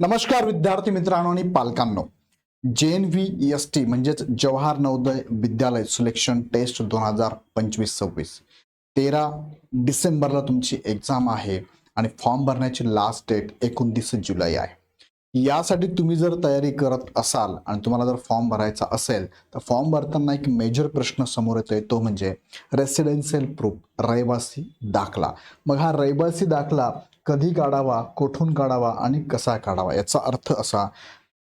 नमस्कार विद्यार्थी मित्रांनो आणि पालकांनो. जे एन व्ही एस टी म्हणजेच जवाहर नवोदय विद्यालय सिलेक्शन टेस्ट दोन हजार पंचवीस सव्वीस तेरा डिसेंबरला तुमची एक्झाम आहे आणि फॉर्म भरण्याची लास्ट डेट एकोणतीस जुलै आहे. यासाठी तुम्ही जर तयारी करत असाल आणि तुम्हाला जर फॉर्म भरायचा असेल तर फॉर्म भरताना एक मेजर प्रश्न समोर येतोय तो म्हणजे रेसिडेन्शियल प्रूफ रहिवासी दाखला. मग हा रहिवासी दाखला कधी काढावा कुठून काढावा आणि कसा काढावा याचा अर्थ असा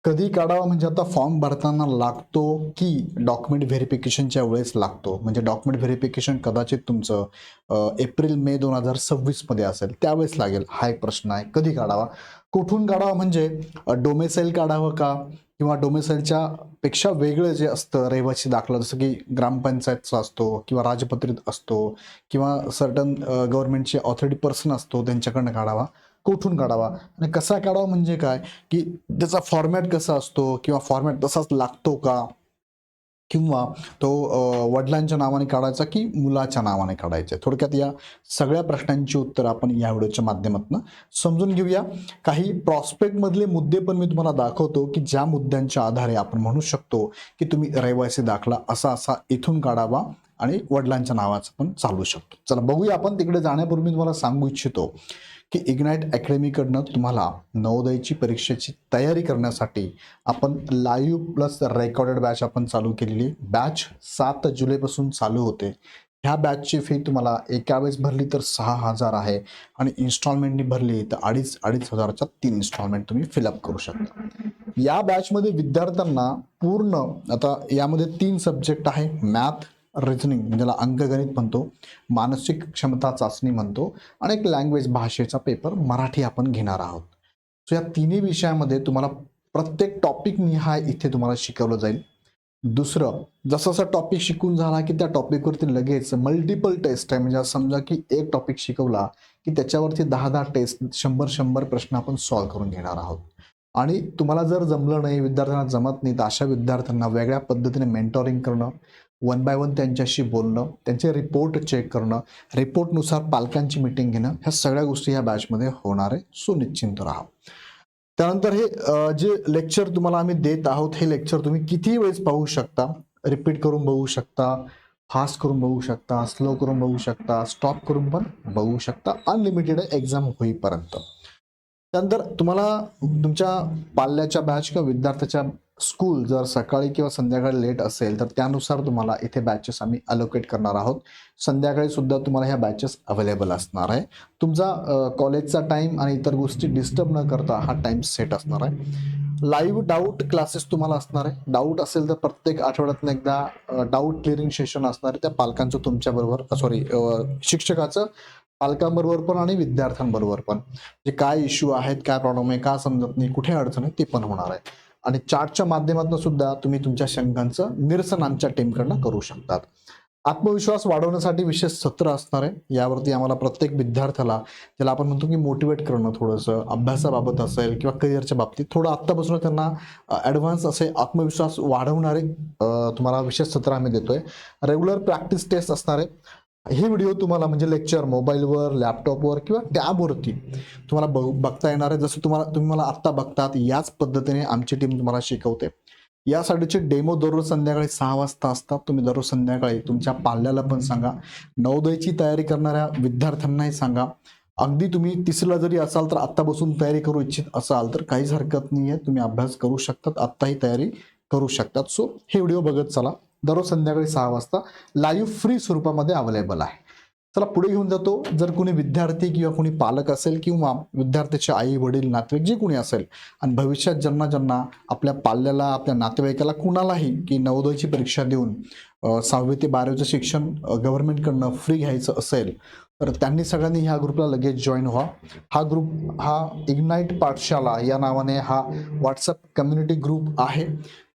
कधी काढावा म्हणजे आता फॉर्म भरताना लागतो की डॉक्युमेंट व्हेरिफिकेशनच्या वेळेस लागतो? म्हणजे डॉक्युमेंट व्हेरिफिकेशन कदाचित तुमचं एप्रिल मे दोन हजार सव्वीसमध्ये असेल त्यावेळेस लागेल. हा एक प्रश्न आहे. कधी काढावा? कुठून काढावा म्हणजे डोमेसेल काढावं का? किंवा डोमेसाईलच्या पेक्षा वेगळं जे असतं रहिवासी दाखला जसं की ग्रामपंचायतचा असतो किंवा राजपत्रित असतो किंवा सर्टन गव्हर्नमेंटचे ऑथॉरिटी पर्सन असतो त्यांच्याकडनं काढावा कुठून काढावा? आणि कसा काढावा म्हणजे काय? की त्याचा फॉर्मॅट कसा असतो किंवा फॉर्मॅट तसाच लागतो का? किंवा तो वडिलांच्या नावाने काढायचा की मुलाच्या नावाने काढायचा? थोडक्यात या सगळ्या प्रश्नांची उत्तरं आपण या व्हिडिओच्या माध्यमातून समजून घेऊया. काही प्रॉस्पेक्टमधले मुद्दे पण मी तुम्हाला दाखवतो की ज्या मुद्द्यांच्या आधारे आपण म्हणू शकतो की तुम्ही रहिवासी दाखला असा असा इथून काढावा. आणि वडिलांच्या नावाचं पण चालू शकतो. चला बघूया आपण तिकडे जाण्यापूर्वी तुम्हाला सांगू इच्छितो की इग्नाईट अकॅडमीकडनं तुम्हाला नवोदयची परीक्षेची तयारी करण्यासाठी आपण लाईव्ह प्लस रेकॉर्डेड बॅच आपण चालू केलेली. बॅच सात जुलैपासून चालू होते. ह्या बॅचची फी तुम्हाला एका वेळेस भरली तर सहा हजार आहे आणि इन्स्टॉलमेंटनी भरली तर अडीच अडीच हजारच्या तीन इन्स्टॉलमेंट तुम्ही फिलअप करू शकता. या बॅचमध्ये विद्यार्थ्यांना पूर्ण आता यामध्ये तीन सब्जेक्ट आहे मॅथ रिझनिंग म्हणजे ज्याला अंकगणित म्हणतो मानसिक क्षमता चाचणी म्हणतो आणि एक लँग्वेज भाषेचा पेपर मराठी आपण घेणार आहोत. सो या तिन्ही विषयामध्ये तुम्हाला प्रत्येक टॉपिक निहाय इथे तुम्हाला शिकवलं जाईल. दुसरं जसं जसं टॉपिक शिकून झाला की त्या टॉपिकवरती लगेच मल्टिपल टेस्ट आहे. म्हणजे समजा की एक टॉपिक शिकवला की त्याच्यावरती दहा दहा टेस्ट शंभर शंभर प्रश्न आपण सॉल्व्ह करून घेणार आहोत. आणि तुम्हाला जर जमलं नाही विद्यार्थ्यांना जमत नाही तर अशा विद्यार्थ्यांना वेगळ्या पद्धतीने मेंटॉरिंग करणं वन बाय वन त्यांच्याशी बोलणं त्यांचे रिपोर्ट चेक करणं रिपोर्टनुसार पालकांची मिटिंग घेणं ह्या सगळ्या गोष्टी ह्या बॅचमध्ये होणार आहे. सुनिश्चिंत राहा. त्यानंतर हे जे लेक्चर तुम्हाला आम्ही देत आहोत हे लेक्चर तुम्ही किती वेळेस पाहू शकता? रिपीट करून बघू शकता फास्ट करून बघू शकता स्लो करून बघू शकता स्टॉप करून पण बघू शकता. अनलिमिटेड एक्झाम होईपर्यंत. त्यानंतर तुम्हाला तुमच्या पाल्याच्या बॅच किंवा विद्यार्थ्याच्या स्कूल जर सकाळी किंवा संध्याकाळी लेट असेल तर त्यानुसार तुम्हाला इथे बॅचेस आम्ही अलोकेट करणार आहोत. संध्याकाळी सुद्धा तुम्हाला ह्या बॅचेस अवेलेबल असणार आहे. तुमचा कॉलेजचा टाईम आणि इतर गोष्टी डिस्टर्ब न करता हा टाईम सेट असणार आहे. लाईव्ह डाऊट क्लासेस तुम्हाला असणार आहे. डाऊट असेल तर प्रत्येक आठवड्यातनं एकदा डाऊट क्लिअरिंग सेशन असणार आहे. त्या पालकांचं तुमच्याबरोबर सॉरी शिक्षकाचं पालकांबरोबर पण आणि विद्यार्थ्यांबरोबर पण. जे काय इश्यू आहेत काय प्रॉब्लेम आहे का समजत नाही कुठे अडचण आहे ते पण होणार आहे. आणि चार्टच्या माध्यमातून सुद्धा तुम्ही तुमच्या शंकांचं निरसन आमच्या टीमकडनं करू शकतात. आत्मविश्वास वाढवण्यासाठी विशेष सत्र असणार आहे. यावरती आम्हाला प्रत्येक विद्यार्थ्याला ज्याला आपण म्हणतो की मोटिवेट करणं थोडंसं अभ्यासाबाबत असेल किंवा करिअरच्या बाबतीत थोडं आत्तापासून त्यांना ॲडव्हान्स असे आत्मविश्वास वाढवणारे तुम्हाला विशेष सत्र आम्ही देतोय. रेग्युलर प्रॅक्टिस टेस्ट असणार आहे. हे व्हिडिओ तुम्हाला म्हणजे लेक्चर मोबाईलवर लॅपटॉपवर किंवा टॅबवरती तुम्हाला बघ बघता येणार आहे. जसं तुम्हाला तुम्ही मला आत्ता बघतात याच पद्धतीने आमची टीम तुम्हाला शिकवते. यासाठीचे डेमो दररोज संध्याकाळी सहा वाजता असतात. तुम्ही दररोज संध्याकाळी तुमच्या पाल्याला पण सांगा. नवोदयची तयारी करणाऱ्या विद्यार्थ्यांनाही सांगा. अगदी तुम्ही तिसरीला जरी असाल तर आत्ता बसून तयारी करू इच्छित असाल तर काहीच हरकत नाही आहे तुम्ही अभ्यास करू शकतात. आत्ताही तयारी करू शकतात. सो हे व्हिडिओ बघत चला. दररोज संध्याकाळी सहा वाजता लाईव्ह फ्री स्वरूपामध्ये अवेलेबल आहे. चला पुढे घेऊन जातो. जर कोणी विद्यार्थी किंवा कोणी पालक असेल किंवा विद्यार्थ्याचे आई वडील नातेवाईक जे कोणी असेल आणि भविष्यात ज्यांना ज्यांना आपल्या पाल्याला आपल्या नातेवाईकाला कुणालाही की नवोदयची परीक्षा देऊन सहावी ते बारावीचं शिक्षण गव्हर्नमेंटकडनं फ्री घ्यायचं असेल तर त्यांनी सगळ्यांनी ह्या ग्रुपला लगेच जॉईन व्हा. हा ग्रुप हा इग्नाईट पाठशाला या नावाने हा व्हॉट्सअप कम्युनिटी ग्रुप आहे.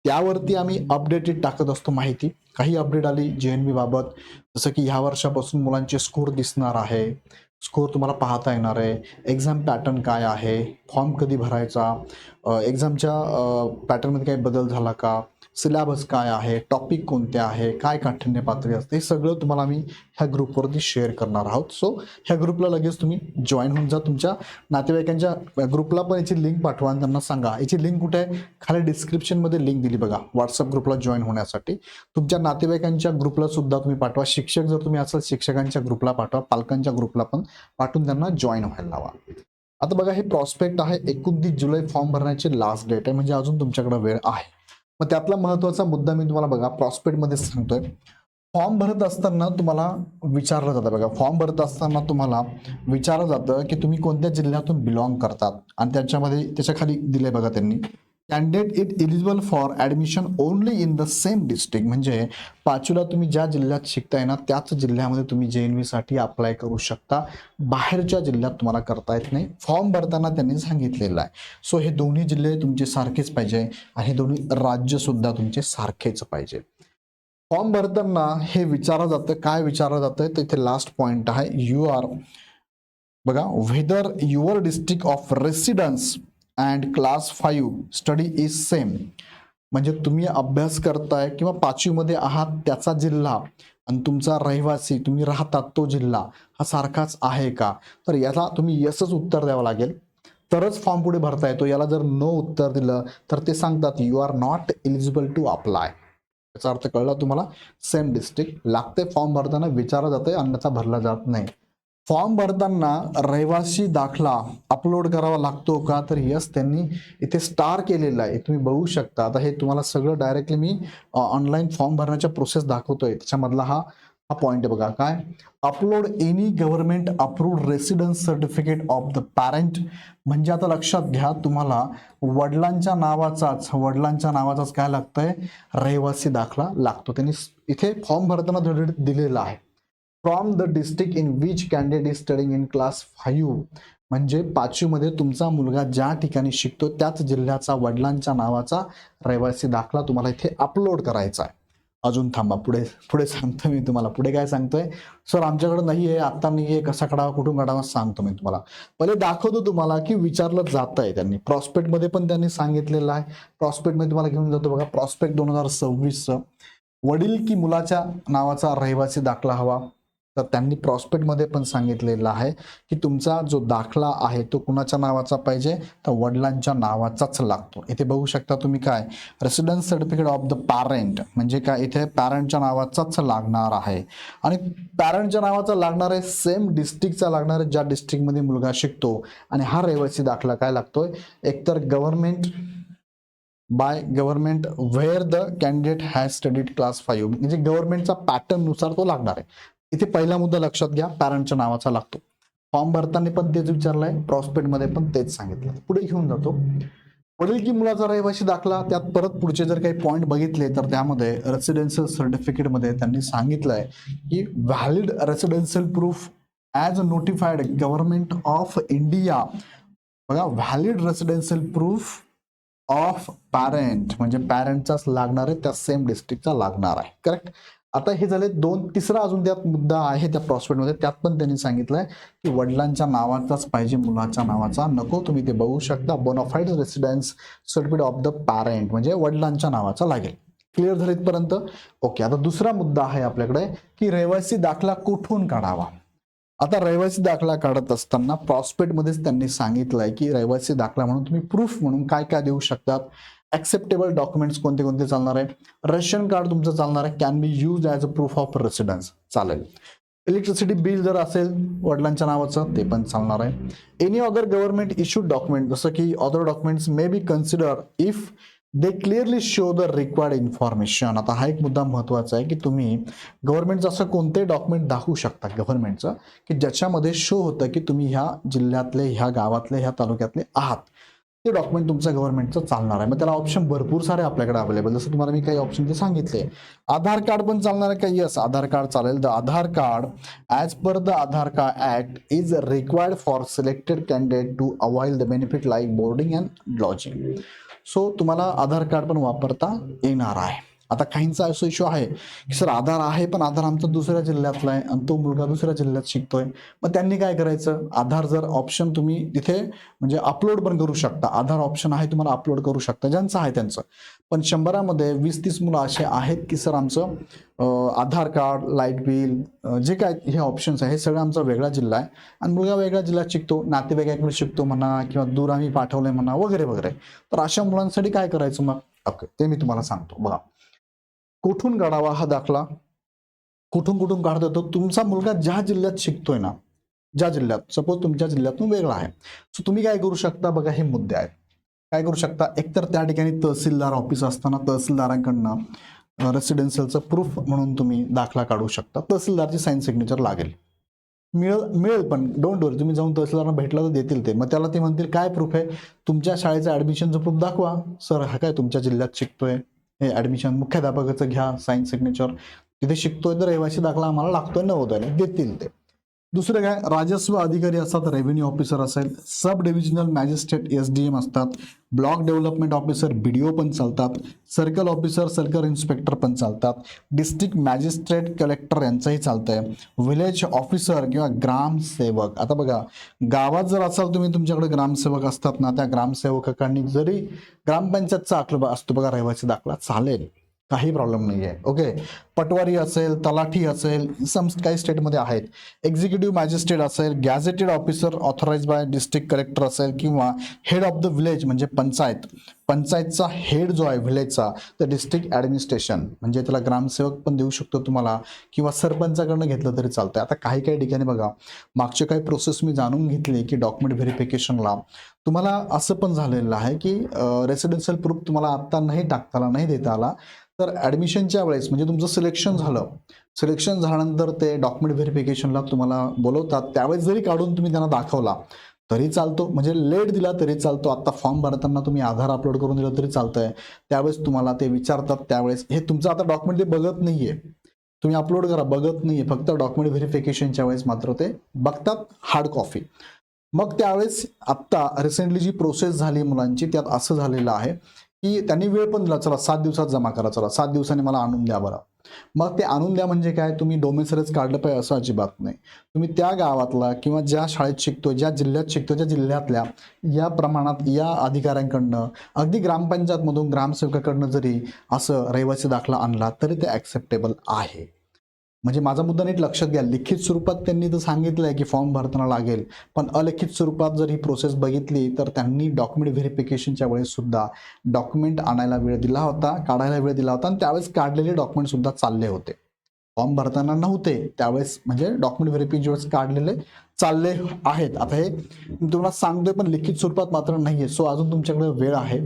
त्यावरती आम्ही अपडेटेड टाकत असतो माहिती. काही अपडेट आली जे एन बी बाबत. जसं की ह्या वर्षापासून मुलांचे स्कोर दिसणार आहे. स्कोर तुम्हाला पाहता येणार आहे. एक्झाम पॅटर्न काय आहे? फॉर्म कधी भरायचा? एक्झामच्या पॅटर्नमध्ये काही बदल झाला का? सिलॅबस काय आहे टॉपिक कोणते आहे काय काठिण्य पातळी असते हे सगळं तुम्हाला मी ह्या ग्रुपवरती शेअर करणार आहोत. सो ह्या ग्रुपला लगेच तुम्ही जॉईन होऊन जा. तुमच्या नातेवाईकांच्या ग्रुपला पण याची लिंक पाठवा आणि त्यांना सांगा. याची लिंक कुठे आहे? खाली डिस्क्रिप्शनमध्ये लिंक दिली बघा व्हॉट्सअप ग्रुपला जॉईन होण्यासाठी. तुमच्या नातेवाईकांच्या ग्रुपला सुद्धा तुम्ही पाठवा. शिक्षक जर तुम्ही असाल शिक्षकांच्या ग्रुपला पाठवा. पालकांच्या ग्रुपला पण पाठवून त्यांना जॉईन व्हायला लावा. आता बघा हे प्रॉस्पेक्ट आहे एकोणतीस जुलै फॉर्म भरण्याची लास्ट डेट आहे. म्हणजे अजून तुमच्याकडे वेळ आहे. मग त्यातला महत्त्वाचा मुद्दा मी तुम्हाला बघा प्रॉस्पेक्टमध्ये सांगतोय. फॉर्म भरत असताना तुम्हाला विचारलं जातं बघा. फॉर्म भरत असताना तुम्हाला विचारलं जातं की तुम्ही कोणत्या जिल्ह्यातून बिलॉंग करतात? आणि त्याच्यामध्ये त्याच्याखाली दिले बघा त्यांनी. Candidate is eligible for admission only in the same district म्हणजे पाचवीला तुम्ही ज्या जिल्ह्यात शिकताय ना त्याच जिल्ह्यामध्ये तुम्ही जे एनसाठी अप्लाय करू शकता. बाहेरच्या जिल्ह्यात तुम्हाला करता येत नाही. फॉर्म भरताना त्यांनी सांगितलेलं आहे. सो हे दोन्ही जिल्हे तुमचे सारखेच पाहिजे आणि हे दोन्ही राज्य सुद्धा तुमचे सारखेच पाहिजे. फॉर्म भरताना हे विचारलं जातं. काय विचारलं जातं? तर इथे लास्ट पॉईंट आहे. यू आर बघा whether your district of residence and class five study is same म्हणजे तुम्ही अभ्यास करताय किंवा पाचवीमध्ये आहात त्याचा जिल्हा आणि तुमचा रहिवासी तुम्ही राहतात तो जिल्हा हा सारखाच आहे का? तर याला तुम्ही यसच उत्तर द्यावं लागेल. तरच फॉर्म पुढे भरता येतो. याला जर नो उत्तर दिलं तर ते सांगतात you are not eligible to apply याचा अर्थ कळला तुम्हाला? सेम डिस्ट्रिक्ट लागते फॉर्म भरताना विचारलं जाते अन्यथा भरला जात नाही. फॉर्म भरताना रहिवासी दाखला अपलोड करावा लागतो का? तर यस त्यांनी इथे स्टार केलेलं आहे. तुम्ही बघू शकता. आता हे तुम्हाला सगळं डायरेक्टली मी ऑनलाईन फॉर्म भरण्याच्या प्रोसेस दाखवतोय. त्याच्यामधला हा हा पॉईंट आहे बघा. काय? Upload any government approved residence certificate of the parent म्हणजे आता लक्षात घ्या तुम्हाला वडिलांच्या नावाचाच वडिलांच्या नावाचाच काय लागतंय? रहिवासी दाखला लागतो. त्यांनी इथे फॉर्म भरताना दिलेला आहे. From the district in which candidate is studying in class five म्हणजे पाचवीमध्ये तुमचा मुलगा ज्या ठिकाणी शिकतो त्याच जिल्ह्याचा वडिलांच्या नावाचा रहिवासी दाखला तुम्हाला इथे अपलोड करायचा आहे. अजून थांबा पुढे पुढे सांगतो मी तुम्हाला. पुढे काय सांगतोय? सर आमच्याकडे नाही आहे आत्ता नाही आहे कसा काढावा कुठून काढावा सांगतो मी तुम्हाला. पहिले दाखवतो तुम्हाला की विचारलं जात आहे त्यांनी. प्रॉस्पेक्टमध्ये पण त्यांनी सांगितलेलं आहे. प्रॉस्पेक्टमध्ये तुम्हाला घेऊन जातो बघा. प्रॉस्पेक्ट दोन हजार सव्वीसचं. वडील की मुलाच्या नावाचा रहिवासी दाखला हवा. तर त्यांनी प्रॉस्पेक्टमध्ये पण सांगितलेलं आहे की तुमचा जो दाखला आहे तो कुणाच्या नावाचा पाहिजे? तर वडिलांच्या नावाचाच लागतो. इथे बघू शकता तुम्ही काय? Residence certificate of the parent म्हणजे काय? इथे पॅरेंटच्या नावाचाच लागणार आहे. आणि पॅरेंटच्या नावाचा लागणार आहे सेम डिस्ट्रिक्टचा लागणार आहे ज्या डिस्ट्रिक्टमध्ये मुलगा शिकतो. आणि हा रहिवासी दाखला काय लागतोय? एकतर government by government where the candidate has studied class five म्हणजे गव्हर्नमेंटचा पॅटर्ननुसार तो लागणार आहे. इथे पहिला मुद्दा लक्षात घ्या पॅरेंटच्या नावाचा लागतो. फॉर्म भरताना पण तेच विचारलंय प्रॉस्पेक्टमध्ये पण तेच सांगितलं. पुढे घेऊन जातो. वडील की मुलाचा रहिवासी दाखला त्यात परत पुढचे जर काही पॉईंट बघितले तर त्यामध्ये रेसिडेन्शियल सर्टिफिकेटमध्ये त्यांनी सांगितलंय की valid residential proof as notified government of India बघा valid residential proof of parent म्हणजे पॅरेंटचाच लागणार आहे त्या सेम डिस्ट्रिक्टचा लागणार आहे. करेक्ट आता हे झाले दोन तिसरा अजून त्यात मुद्दा आहे त्या प्रॉस्पेक्टमध्ये त्यात पण त्यांनी सांगितलंय की वडिलांच्या नावाचाच पाहिजे मुलाच्या नावाचा. नको तुम्ही ते बघू शकता. Bonafide residence certificate of the parent म्हणजे वडिलांच्या नावाचा लागेल. क्लिअर झाले इथपर्यंत? ओके आता दुसरा मुद्दा आहे आपल्याकडे की रहिवासी दाखला कुठून काढावा? आता रहिवासी दाखला काढत असताना प्रॉस्पेक्टमध्येच त्यांनी सांगितलंय की रहिवासी दाखला म्हणून तुम्ही प्रूफ म्हणून काय काय देऊ शकतात? ऍक्सेप्टेबल डॉक्युमेंट्स कोणते कोणते चालणार आहे? रेशन कार्ड तुमचं चालणार आहे. Can be use as a proof of residence चालेल. इलेक्ट्रिसिटी बिल जर असेल वडिलांच्या नावाचं ते पण चालणार आहे. Any other government issued document जसं की other documents may be consider if they clearly show the required information आता हा एक मुद्दा महत्त्वाचा आहे की तुम्ही गव्हर्नमेंटचं असं कोणते डॉक्युमेंट दाखवू शकता गव्हर्नमेंटचं की ज्याच्यामध्ये शो होतं की तुम्ही ह्या जिल्ह्यातले ह्या गावातले ह्या तालुक्यातले आहात. ते डॉक्युमेंट तुमचं गव्हर्नमेंटचं चालणार आहे. मग त्याला ऑप्शन भरपूर सारे आपल्याकडे अवेलेबल जसं तुम्हाला मी काही ऑप्शन ते सांगितले. आधार कार्ड पण चालणार आहे का? येस आधार कार्ड चालेल. The Aadhaar card as per the Aadhaar card act is required for selected candidate to avoid the benefit like boarding and lodging so तुम्हाला आधार कार्ड पण वापरता येणार आहे. आता काहींचा असो इश्यू आहे की सर आधार आहे पण आधार आमचा दुसऱ्या जिल्ह्यातला आहे आणि तो मुलगा दुसऱ्या जिल्ह्यात शिकतोय. मग त्यांनी काय करायचं? आधार जर ऑप्शन तुम्ही तिथे म्हणजे अपलोड पण करू शकता. आधार ऑप्शन आहे तुम्हाला अपलोड करू शकता. ज्यांचं आहे त्यांचं. पण शंभरामध्ये वीस तीस मुलं असे आहेत की सर आमचं आधार कार्ड लाइट बिल जे काय हे ऑप्शन्स आहे हे सगळं आमचा वेगळा जिल्हा आहे. आणि मुलगा वेगळ्या जिल्ह्यात शिकतो नातेवाईकाकडे शिकतो म्हणा किंवा दूर आम्ही पाठवलंय म्हणा वगैरे वगैरे. तर अशा मुलांसाठी काय करायचं मग? ओके ते मी तुम्हाला सांगतो. बघा. कुठून काढावा हा दाखला? कुठून कुठून काढता येतो तुमचा मुलगा ज्या जिल्ह्यात शिकतोय ना ज्या जिल्ह्यात सपोज तुमच्या जिल्ह्यातून वेगळा आहे. सो तुम्ही काय करू शकता? बघा हे मुद्दे आहेत. काय करू शकता? एकतर त्या ठिकाणी तहसीलदार ऑफिस असताना तहसीलदारांकडनं रेसिडेन्शियलचं प्रूफ म्हणून तुम्ही दाखला काढू शकता. तहसीलदारची साईन सिग्नेचर लागेल. मिळेल मिळेल पण डोंट वरी तुम्ही जाऊन तहसीलदारांना भेटला तर देतील ते. मग त्याला ते म्हणतील काय प्रूफ आहे? तुमच्या शाळेचं ॲडमिशनचं प्रूफ दाखवा. सर हा काय तुमच्या जिल्ह्यात शिकतोय? हे ऍडमिशन मुख्याध्यापकाचं घ्या सायन्स सिग्नेचर तिथे शिकतोय तर रहिवासी दाखला आम्हाला लागतोय नवोदयाला. देतील ते. दुसरं काय राजस्व अधिकारी असतात रेव्हेन्यू ऑफिसर असेल sub divisional magistrate S D M असतात block development officer B D O पण चालतात सर्कल ऑफिसर सर्कल इन्स्पेक्टर पण चालतात डिस्ट्रिक्ट मॅजिस्ट्रेट कलेक्टर यांचंही चालतं आहे विलेज ऑफिसर किंवा ग्रामसेवक आता बघा गावात जर असाल तुम्ही तुमच्याकडे ग्रामसेवक असतात ना त्या ग्रामसेवकांनी जरी ग्रामपंचायतचा आकलबा असतो बघा रहिवासी दाखला चालेल. काही प्रॉब्लेम नाही आहे ओके पटवारी असेल तलाठी असेल सम काही स्टेटमध्ये आहेत. एक्झिक्युटिव्ह मॅजिस्ट्रेट असेल gazetted officer authorise by district collector असेल किंवा हेड ऑफ द विलेज म्हणजे पंचायत. पंचायतचा हेड जो आहे विलेजचा तर डिस्ट्रिक्ट ॲडमिनिस्ट्रेशन म्हणजे त्याला ग्रामसेवक पण देऊ शकतो तुम्हाला. किंवा सरपंचाकडनं घेतलं तरी चालतंय. आता काही काही ठिकाणी बघा. मागचे काही प्रोसेस मी जाणून घेतली की डॉक्युमेंट व्हेरिफिकेशनला तुम्हाला असं पण झालेलं आहे की रेसिडेन्शियल प्रूफ तुम्हाला आत्ता नाही टाकता आला नाही देता आला तर ॲडमिशनच्या वेळेस म्हणजे तुमचं सिलेक्शन झालं. सिलेक्शन झाल्यानंतर ते डॉक्युमेंट व्हेरिफिकेशनला तुम्हाला बोलवतात. त्यावेळेस जरी काढून तुम्ही त्यांना दाखवला तरी चालतो. म्हणजे लेट दिला तरी चालतो. आता फॉर्म भरताना तुम्ही आधार अपलोड करून दिलं तरी चालतंय. त्यावेळेस तुम्हाला ते विचारतात. त्यावेळेस हे तुमचं आता डॉक्युमेंट ते बघत नाहीये. तुम्ही अपलोड करा. बघत नाहीये. फक्त डॉक्युमेंट व्हेरिफिकेशनच्या वेळेस मात्र ते बघतात. हार्ड कॉफी मग त्यावेळेस आत्ता रिसेंटली जी प्रोसेस झाली मुलांची त्यात असं झालेलं आहे की त्यांनी वेळ पण दिला चला सात दिवसात जमा करा चला सात दिवसांनी मला आणून द्या बरं. मग ते आणून द्या म्हणजे काय? तुम्ही डोमेसरच काढलं पाहिजे असं अजिबात नाही. तुम्ही त्या गावातला किंवा ज्या शाळेत शिकतो ज्या जिल्ह्यात शिकतो ज्या जिल्ह्यातल्या या प्रमाणात या अधिकाऱ्यांकडनं अगदी ग्रामपंचायतमधून ग्रामसेवकाकडनं जरी असं रहिवासी दाखला आणला तरी ते ॲक्सेप्टेबल आहे. म्हणजे माझा मुद्दा नीट लक्षात घ्या. लिखित स्वरूपात त्यांनी तर सांगितलंय की फॉर्म भरताना लागेल. पण अलिखित स्वरूपात जर ही प्रोसेस बघितली तर त्यांनी डॉक्युमेंट व्हेरिफिकेशनच्या वेळेस सुद्धा डॉक्युमेंट आणायला वेळ दिला होता काढायला वेळ दिला होता. आणि त्यावेळेस काढलेले डॉक्युमेंट सुद्धा चालले होते. फॉर्म भरताना नव्हते. त्यावेळेस म्हणजे डॉक्युमेंट व्हेरिफिकेशन वेळेस काढलेले चालले आहेत. आता हे मी तुम्हाला सांगतोय पण लिखित स्वरूपात मात्र नाहीये. सो अजून तुमच्याकडे वेळ आहे.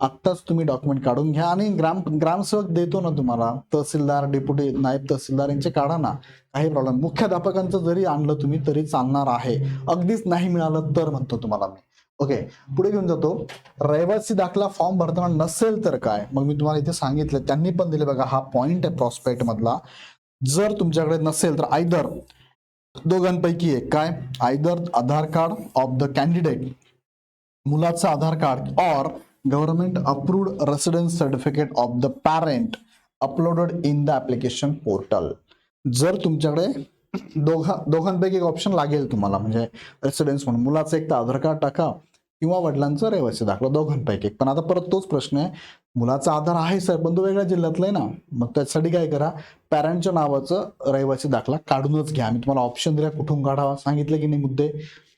आत्ताच तुम्ही डॉक्युमेंट काढून घ्या आणि ग्राम ग्रामसेवक देतो ना तुम्हाला. तहसीलदार डेप्युटी नायब तहसीलदार यांचे काढा ना. काही प्रॉब्लेम मुख्याध्यापकांचं जरी आणलं तुम्ही तरी चालणार आहे. अगदीच नाही मिळालं तर म्हणतो तुम्हाला मी. ओके पुढे घेऊन जातो. रहिवासी दाखला फॉर्म भरताना नसेल तर काय? मग मी तुम्हाला इथे सांगितलं. त्यांनी पण दिले बघा हा पॉइंट आहे प्रॉस्पेक्ट मधला. जर तुमच्याकडे नसेल तर आयदर दोघांपैकी एक. काय? Either Aadhaar card of the candidate मुलाचं Aadhaar card or government approved residence certificate of the parent uploaded in the application portal. जर तुमच्याकडे दोघा दोघांपैकी एक ऑप्शन लागेल तुम्हाला म्हणजे रेसिडेन्स म्हणून. मुलाचं एक तर आधार कार्ड टाका किंवा वडिलांचं रहिवासी दाखला दोघांपैकी एक. पण आता परत तोच प्रश्न आहे. मुलाचा आधार आहे सर पण तो वेगळ्या जिल्ह्यातला आहे ना. मग त्यासाठी काय करा पॅरेंटच्या नावाचं रहिवासी दाखला काढूनच घ्या. मी तुम्हाला ऑप्शन दिला कुठून काढावा सांगितलं की नाही मुद्दे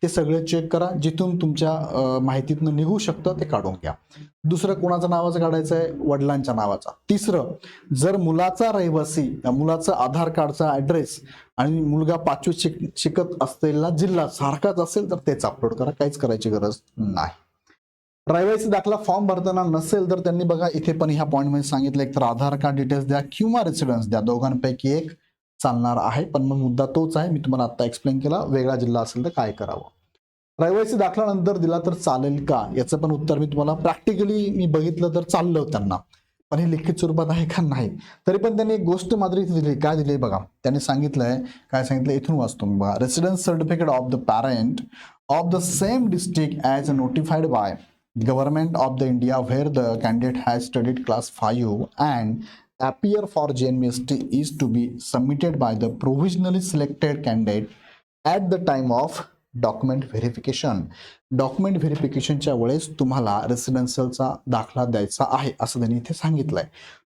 ते सगळे चेक करा. जिथून तुमच्या माहितीतनं निघू शकतं ते काढून घ्या. दुसरं कोणाचं नावाचं काढायचं आहे वडिलांच्या नावाचा. तिसरं जर मुलाचा रहिवासी मुलाचं आधार कार्डचा ऍड्रेस आणि मुलगा पाचवी शिक शिकत असलेला जिल्हा सारखाच असेल तर तेच अपलोड करा. काहीच करायची गरज नाही. रहिवासी दाखला फॉर्म भरताना नसेल तर त्यांनी बघा इथे पण ह्या पॉईंटमध्ये सांगितलं एक तर आधार कार्ड डिटेल्स द्या किंवा रेसिडन्स द्या. दोघांपैकी एक चालणार आहे पण मग मुद्दा तोच आहे. मी तुम्हाला आता एक्सप्लेन केला वेगळा जिल्हा असेल तर काय करावं? रहिवासी दाखला नंतर दिला तर चालेल का? याचं पण उत्तर मी तुम्हाला प्रॅक्टिकली मी बघितलं तर चाललं त्यांना. पण हे लिखित स्वरूपात आहे का? नाही. तरी पण त्यांनी एक गोष्ट मात्र इथे दिली. काय दिली बघा? त्यांनी सांगितलंय काय सांगितलं इथून वाचतो मी बघा. Residence certificate of the parent of the same district as notified by government of the India where the candidate has studied class 5 and appear for JNMST is to be submitted by the provisionally selected candidate at the time of document verification document व्हेरिफिकेशनच्या वेळेस तुम्हाला रेसिडेन्शियलचा दाखला द्यायचा आहे असं त्यांनी इथे सांगितलंय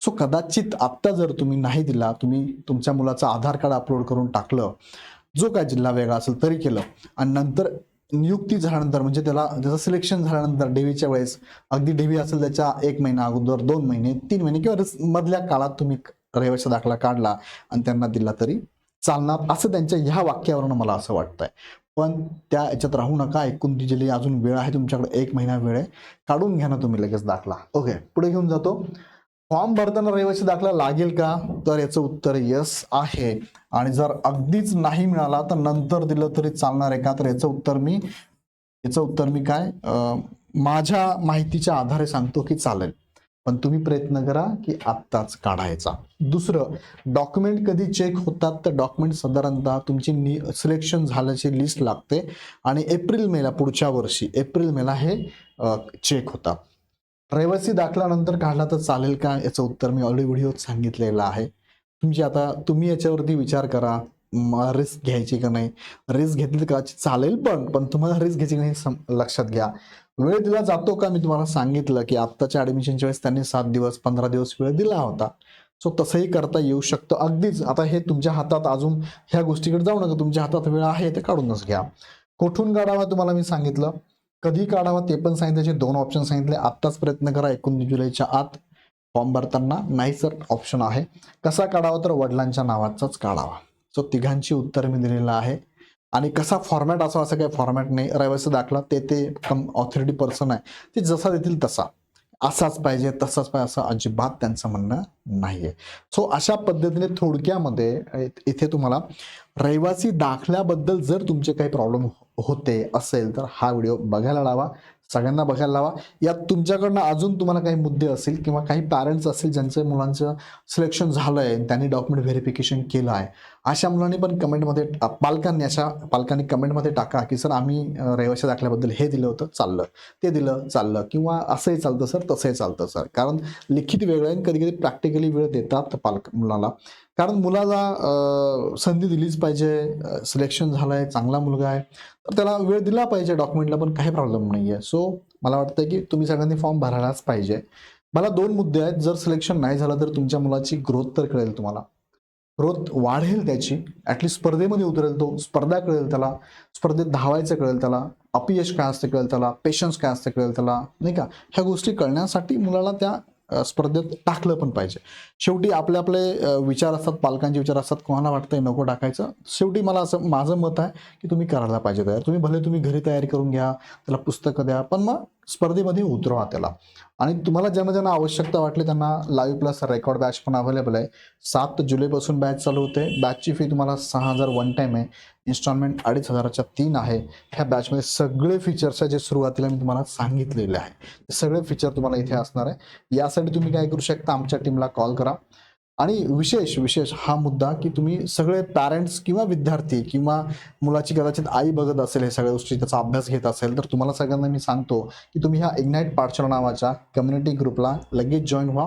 so कदाचित आत्ता जर तुम्ही नाही दिला तुम्ही तुमच्या मुलाचं आधार कार्ड अपलोड करून टाकलं जो काय जिल्हा वेगळा असेल तरी केलं आणि नंतर नियुक्ती झाल्यानंतर म्हणजे त्याला त्याचं सिलेक्शन झाल्यानंतर डेवीच्या वेळेस अगदी डेवी असेल त्याच्या एक महिना अगोदर दोन महिने तीन महिने किंवा मधल्या काळात तुम्ही रहिवासी दाखला काढला आणि त्यांना दिला तरी चालणार असं त्यांच्या ह्या वाक्यावरून मला असं वाटतंय. पण त्या याच्यात राहू नका एकूण दिलेली अजून वेळ आहे तुमच्याकडे एक महिना वेळ आहे. काढून घ्या ना तुम्ही लगेच दाखला. ओके पुढे घेऊन जातो. फॉर्म भरताना रहिवासी दाखला लागेल का? तर याचं उत्तर यस आहे. आणि जर अगदीच नाही मिळाला तर नंतर दिलं तरी चालणार आहे का? तर याचं उत्तर मी याचं उत्तर मी काय माझ्या माहितीच्या आधारे सांगतो की चालेल. पण तुम्ही प्रयत्न करा की आत्ताच काढायचा. दुसरं डॉक्युमेंट कधी चेक होतात तर डॉक्युमेंट साधारणतः तुमची नि सिलेक्शन झाल्याची लिस्ट लागते. आणि एप्रिल मेला पुढच्या वर्षी एप्रिल मेला हे चेक होतात. रहिवासी दाखल्यानंतर काढला तर चालेल का? याचं उत्तर मी ऑलरेडी व्हिडिओत सांगितलेलं आहे. तुमची आता तुम्ही याच्यावरती विचार करा रिस्क घ्यायची का नाही? रिस्क घेतली तर कदाचित चालेल पण पण तुम्हाला रिस्क घ्यायची नाही सम- लक्षात घ्या. वेळ दिला जातो का? मी तुम्हाला सांगितलं की आत्ताच्या ॲडमिशनच्या वेळेस त्यांनी सात दिवस पंधरा दिवस वेळ दिला होता. सो तसंही करता येऊ शकतं. अगदीच आता हे तुमच्या हातात अजून ह्या गोष्टीकडे जाऊ नका. तुमच्या हातात वेळ आहे ते काढूनच घ्या. कुठून काढावा तुम्हाला मी सांगितलं? कधी काढावा ते पण सांगितल्याचे दोन ऑप्शन सांगितले आत्ताच प्रयत्न करा. एकोणतीस जुलैच्या आत फॉर्म भरताना नाही सर ऑप्शन आहे. कसा काढावा तर वडिलांच्या नावाचाच काढावा. सो तिघांची उत्तर मी दिलेलं आहे. आणि कसा फॉर्मॅट असावा असं काही फॉर्मॅट नाही. रहिवासी दाखला ते ते कम ऑथॉरिटी पर्सन आहे. ते जसा देतील तसा. असाच पाहिजे तसाच पाहिजे असं अजिबात त्यांचं म्हणणं नाही आहे सो अशा पद्धतीने थोडक्यामध्ये इथे तुम्हाला रहिवासी दाखल्याबद्दल जर तुमचे काही प्रॉब्लेम होते असेल तर हा व्हिडिओ बघायला लावा सगळ्यांना बघायला लावा. यात तुमच्याकडनं अजून तुम्हाला काही मुद्दे असतील किंवा काही पॅरेंट्स असतील ज्यांचं मुलांचं सिलेक्शन झालं आहे त्यांनी डॉक्युमेंट व्हेरिफिकेशन केलं आहे अशा मुलांनी पण कमेंटमध्ये पालकांनी अशा पालकांनी कमेंटमध्ये टाका की सर आम्ही रहिवाशा दाखल्याबद्दल हे दिलं होतं चाललं. ते दिलं चाललं. किंवा असंही चालतं सर तसंही चालतं सर. कारण लिखित वेगळं आहे कधी कधी प्रॅक्टिकली वेळ देतात पालक मुलाला. कारण मुलाला संधी दिलीच पाहिजे सिलेक्शन झालं आहे चांगला मुलगा आहे तर त्याला वेळ दिला पाहिजे डॉक्युमेंटला पण काही प्रॉब्लेम नाही आहे सो मला वाटतं की तुम्ही सगळ्यांनी फॉर्म भरायलाच पाहिजे. मला दोन मुद्दे आहेत. जर सिलेक्शन नाही झालं तर तुमच्या मुलाची ग्रोथ तर कळेल तुम्हाला. ग्रोथ वाढेल त्याची. ॲटलीस्ट स्पर्धेमध्ये उतरेल तो. स्पर्धा कळेल त्याला. स्पर्धेत धावायचं कळेल त्याला. अपयश काय असतं कळेल त्याला. पेशन्स काय असतं कळेल त्याला. नाही का? ह्या गोष्टी कळण्यासाठी मुलाला त्या स्पर्धेत टाकलं पण पाहिजे. शेवटी आपले आपले विचार असतात पालकांचे विचार असतात कोणाला वाटतंय नको टाकायचं? शेवटी मला असं माझं मत आहे की तुम्ही करायला पाहिजे तयार. तुम्ही भले तुम्ही घरी तयारी करून घ्या त्याला पुस्तकं द्या पण मग स्पर्धेमध्ये उतरवा त्याला. आणि तुम्हाला ज्यांना ज्यांना आवश्यकता वाटली त्यांना लाईव्ह प्लस रेकॉर्ड बॅच पण अवेलेबल आहे. सात जुलैपासून बॅच चालू होते. बॅचची फी तुम्हाला सहा हजार वन टाईम आहे. इन्स्टॉलमेंट अडीच हजाराच्या तीन आहे. ह्या बॅचमध्ये सगळे फीचर्स आहे जे सुरुवातीला मी तुम्हाला सांगितलेले आहे. ते सगळे फीचर तुम्हाला इथे असणार आहे. यासाठी तुम्ही काय करू शकता आमच्या टीमला कॉल करा. आणि विशेष विशेष हा मुद्दा की तुम्ही सगळे पॅरेंट्स किंवा विद्यार्थी किंवा मुलाची कदाचित आई बघत असेल हे सगळ्या गोष्टी त्याचा अभ्यास घेत असेल तर तुम्हाला सगळ्यांना मी सांगतो की तुम्ही ह्या इग्नाईट पाठशाला नावाच्या कम्युनिटी ग्रुपला लगेच जॉईन व्हा.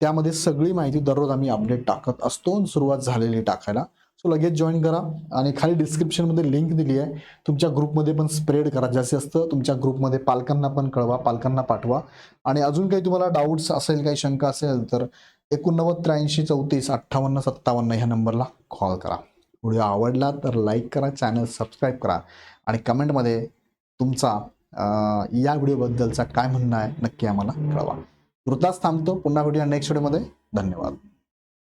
त्यामध्ये सगळी माहिती दररोज आम्ही अपडेट टाकत असतो आणि सुरुवात झालेली टाकायला. सो लगेच जॉईन करा. आणि खाली डिस्क्रिप्शनमध्ये लिंक दिली आहे. तुमच्या ग्रुपमध्ये पण स्प्रेड करा. जास्तीत जास्त तुमच्या ग्रुपमध्ये पालकांना पण कळवा पालकांना पाठवा. आणि अजून काही तुम्हाला डाऊट्स असेल काही शंका असेल तर एकोणनव्वद त्र्याऐंशी चौतीस अठ्ठावन्न सत्तावन्न ह्या नंबरला कॉल करा. व्हिडिओ आवडला तर लाईक करा चॅनल सबस्क्राईब करा. आणि कमेंटमध्ये तुमचा या व्हिडिओबद्दलचा काय म्हणणं आहे नक्की आम्हाला कळवा. तुर्तास थांबतो. पुन्हा व्हिडिओ नेक्स्ट व्हिडिओमध्ये धन्यवाद.